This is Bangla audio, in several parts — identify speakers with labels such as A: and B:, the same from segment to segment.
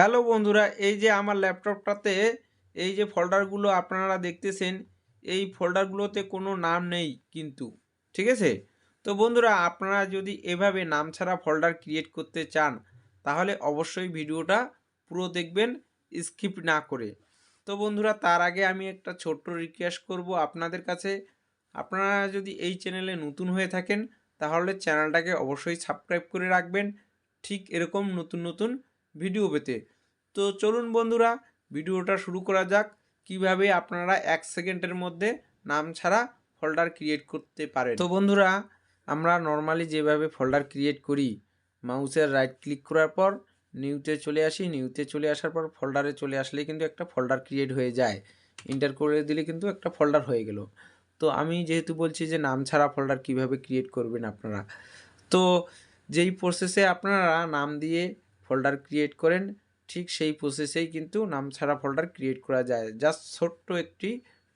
A: হ্যালো বন্ধুরা, এই যে আমার ল্যাপটপটাতে এই যে ফোল্ডারগুলো আপনারা দেখতেছেন, এই ফোল্ডারগুলোতে কোনো নাম নেই কিন্তু, ঠিক আছে? তো বন্ধুরা, আপনারা যদি এভাবে নাম ছাড়া ফোল্ডার ক্রিয়েট করতে চান, তাহলে অবশ্যই ভিডিওটা পুরো দেখবেন, স্কিপ না করে। তো বন্ধুরা, তার আগে আমি একটা ছোট্ট রিকোয়েস্ট করব আপনাদের কাছে। আপনারা যদি এই চ্যানেলে নতুন হয়ে থাকেন, তাহলে চ্যানেলটাকে অবশ্যই সাবস্ক্রাইব করে রাখবেন। ঠিক এরকম নতুন নতুন ভিডিও পেতে। তো চলুন বন্ধুরা, ভিডিওটা শুরু করা যাক। কীভাবে আপনারা এক সেকেন্ডের মধ্যে নাম ছাড়া ফোল্ডার ক্রিয়েট করতে পারেন? তো বন্ধুরা, আমরা নর্মালি যেভাবে ফোল্ডার ক্রিয়েট করি মাউসের রাইট ক্লিক করার পর নিউতে চলে আসি। নিউতে চলে আসার পর ফোল্ডারে চলে আসলে কিন্তু একটা ফোল্ডার ক্রিয়েট হয়ে যায়। ইন্টার করে দিলে কিন্তু একটা ফোল্ডার হয়ে গেল। তো আমি যেহেতু বলছি যে নাম ছাড়া ফোল্ডার কীভাবে ক্রিয়েট করবেন আপনারা? তো যেই প্রসেসে আপনারা নাম দিয়ে ফোল্ডার ক্রিয়েট করেন, ঠিক সেই প্রসেসেই কিন্তু নাম ছাড়া ফোল্ডার ক্রিয়েট করা যায়। জাস্ট ছোট্ট একটি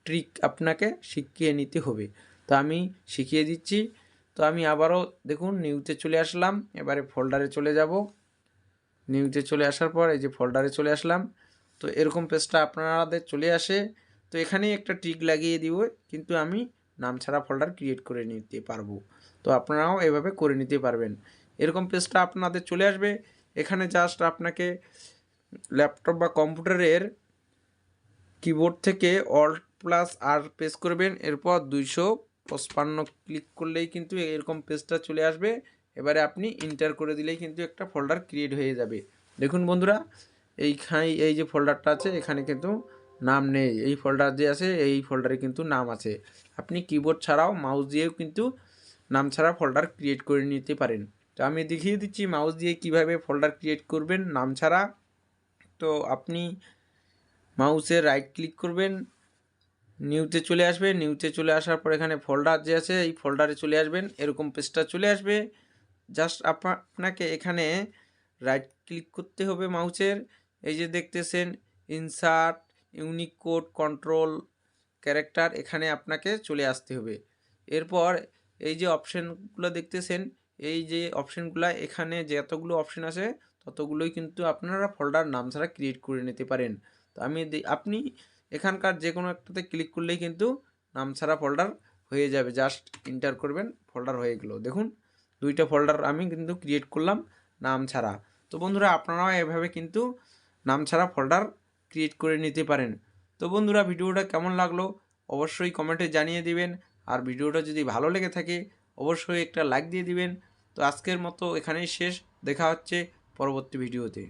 A: ট্রিক আপনাকে শিখিয়ে নিতে হবে। তো আমি শিখিয়ে দিচ্ছি। তো আমি আবারও দেখুন নিউতে চলে আসলাম। এবারে ফোল্ডারে চলে যাব। নিউতে চলে আসার পর এই যে ফোল্ডারে চলে আসলাম। তো এরকম পেজটা আপনাদের চলে আসে। তো এখানেই একটা ট্রিক লাগিয়ে দিব, কিন্তু আমি নাম ছাড়া ফোল্ডার ক্রিয়েট করে নিতে পারব। তো আপনারাও এভাবে করে নিতে পারবেন। এরকম পেজটা আপনাদের চলে আসবে। এখানে জাস্ট আপনাকে ল্যাপটপ বা কম্পিউটারের কিবোর্ড থেকে অল্ট প্লাস আর প্রেস করবেন, এরপর দুইশো পঁচপান্ন ক্লিক করলেই কিন্তু এরকম পেজটা চলে আসবে। এবারে আপনি ইন্টার করে দিলেই কিন্তু একটা ফোল্ডার ক্রিয়েট হয়ে যাবে। দেখুন বন্ধুরা, এইখানে এই যে ফোল্ডারটা আছে, এখানে কিন্তু নাম নেই। এই ফোল্ডার যে আছে, এই ফোল্ডারে কিন্তু নাম আছে। আপনি কিবোর্ড ছাড়াও মাউস দিয়েও কিন্তু নাম ছাড়া ফোল্ডার ক্রিয়েট করে নিতে পারেন। তো আমি দেখিয়ে দিচ্ছি মাউস দিয়ে কীভাবে ফোল্ডার ক্রিয়েট করবেন, নাম ছাড়া। তো আপনি মাউসে রাইট ক্লিক করবেন নিউতে চলে আসবে নিউতে চলে আসার পর এখানে ফোল্ডার যে আছে, এই ফোল্ডারে চলে আসবেন, এরকম পেজটা চলে আসবে। জাস্ট আপনাকে এখানে রাইট ক্লিক করতে হবে মাউসের এই যে দেখতেছেন insert Unicode control character এখানে আপনাকে চলে আসতে হবে। এরপর এই যে অপশানগুলো দেখতেছেন এই যে অপশানগুলো, এখানে যতগুলো অপশান আছে, ততগুলোই কিন্তু আপনারা ফোল্ডার নাম ছাড়া ক্রিয়েট করে নিতে পারেন। তো আমি আপনি এখানকার যে কোনো একটাতে ক্লিক করলেই কিন্তু নাম ছাড়া ফোল্ডার হয়ে যাবে। জাস্ট ইন্টার করবেন, ফোল্ডার হয়ে গেল। দেখুন, দুইটা ফোল্ডার আমি কিন্তু ক্রিয়েট করলাম নাম ছাড়া। তো বন্ধুরা, আপনারাও এভাবে কিন্তু নাম ছাড়া ফোল্ডার ক্রিয়েট করে নিতে পারেন। তো বন্ধুরা, ভিডিওটা কেমন লাগল? অবশ্যই কমেন্টে জানিয়ে দিবেন। আর ভিডিওটা যদি ভালো লেগে থাকে অবশ্যই একটা লাইক দিয়ে দিবেন। তো আজকের মতো এখানেই শেষ। দেখা হচ্ছে পরবর্তী ভিডিওতে।